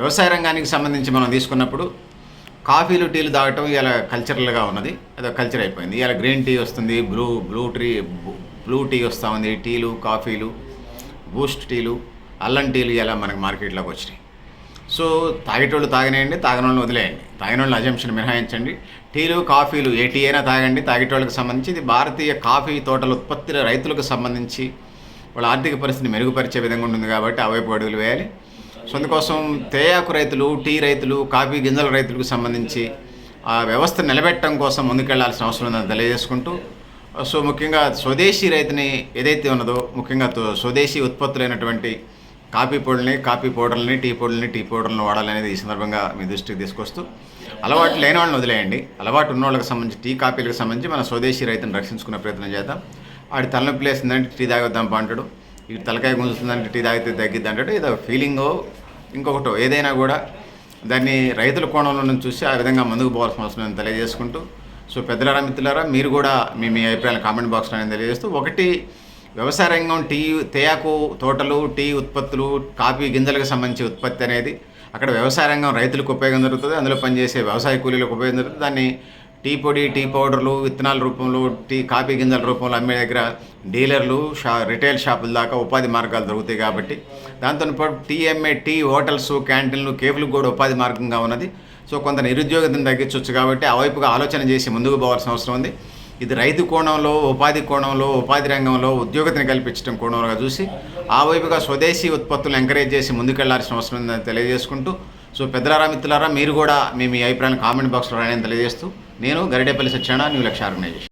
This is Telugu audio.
వ్యవసాయ రంగానికి సంబంధించి మనం తీసుకున్నప్పుడు కాఫీలు టీలు తాగటం ఇలా కల్చరల్గా ఉన్నది. అదో కల్చర్ అయిపోయింది. ఇలా గ్రీన్ టీ వస్తుంది blue blue tea blue tea వస్తూ ఉంది. టీలు కాఫీలు బూస్ట్ టీలు అల్లం టీలు ఇలా మనకి మార్కెట్లోకి వచ్చినాయి. సో తాగేటోళ్ళు తాగనేయండి తాగనోళ్ళు వదిలేయండి. తాగినోళ్ళు అజంప్షన్ మినహాయించండి. టీలు కాఫీలు ఏ టీ అయినా తాగండి. తాగేటోళ్ళకి సంబంధించి ఇది భారతీయ కాఫీ తోటల ఉత్పత్తుల రైతులకు సంబంధించి వాళ్ళ ఆర్థిక పరిస్థితిని మెరుగుపరిచే విధంగా ఉంటుంది కాబట్టి అవైపు అడుగులు వేయాలి. సో అందుకోసం తేయాకు రైతులు టీ రైతులు కాఫీ గింజల రైతులకు సంబంధించి ఆ వ్యవస్థ నిలబెట్టడం కోసం ముందుకెళ్ళాల్సిన అవసరం ఉందని తెలియజేసుకుంటూ సో ముఖ్యంగా స్వదేశీ రైతుని ఏదైతే ఉన్నదో ముఖ్యంగా తో- స్వదేశీ ఉత్పత్తులైనటువంటి కాఫీ పొడిని కాఫీ పౌడర్ని టీ పొడిని టీ పౌడర్లను వాడాలనేది ఈ సందర్భంగా మీ దృష్టికి తీసుకొస్తూ అలవాటు లేని వాళ్ళని వదిలేయండి. అలవాటు ఉన్న వాళ్ళకి సంబంధించి టీ కాఫీలకు సంబంధించి మన స్వదేశీ రైతుని రక్షించుకునే ప్రయత్నం చేద్దాం. ఆడి తలనొప్పి లేసిందంటే టీ తాగొద్దాం అంటాడు. ఈ తలకాయ గుంజుతుందంటే టీ తాగితే తగ్గిద్ది అంటాడు. ఏదో ఫీలింగో ఇంకొకటో ఏదైనా కూడా దాన్ని రైతుల కోణంలో నుంచి చూసి ఆ విధంగా ముందుకు పోవాల్సిన అవసరం నేను తెలియజేసుకుంటూ. సో పెద్దలారా మిత్రులారా మీరు కూడా మీ మీ అభిప్రాయాలు కామెంట్ బాక్స్లో నేను తెలియజేస్తూ ఒకటి వ్యవసాయ రంగం టీ తేయాకు తోటలు టీ ఉత్పత్తులు కాఫీ గింజలకు సంబంధించి ఉత్పత్తి అనేది అక్కడ వ్యవసాయ రంగం రైతులకు ఉపయోగం జరుగుతుంది. అందులో పనిచేసే వ్యవసాయ కూలీలకు ఉపయోగం జరుగుతుంది. దాన్ని టీ పొడి టీ పౌడర్లు విత్తనాల రూపంలో టీ కాఫీ గింజల రూపంలో అమ్మే దగ్గర డీలర్లు షా రిటైల్ షాపుల దాకా ఉపాధి మార్గాలు దొరుకుతాయి కాబట్టి దాంతో టీ అమ్మే టీ హోటల్స్ క్యాంటీన్లు కేఫ్లకు కూడా ఉపాధి మార్గంగా ఉన్నది. సో కొంత నిరుద్యోగతను తగ్గించవచ్చు కాబట్టి ఆ వైపుగా ఆలోచన చేసి ముందుకు పోవాల్సిన అవసరం ఉంది. ఇది రైతు కోణంలో ఉపాధి కోణంలో ఉపాధి రంగంలో ఉద్యోగతను కల్పించడం కోణంలో చూసి ఆ వైపుగా స్వదేశీ ఉత్పత్తులను ఎంకరేజ్ చేసి ముందుకెళ్ళాల్సిన అవసరం ఉందని తెలియజేసుకుంటూ. సో పెద్దలారా మిత్రులారా మీరు కూడా మీ మీ అభిప్రాయాన్ని కామెంట్ బాక్స్లో రాయని తెలియజేస్తూ నేను గరిడేపల్లి సత్యనారాయణ న్యూ లక్ష్య ఆర్గనైజేషన్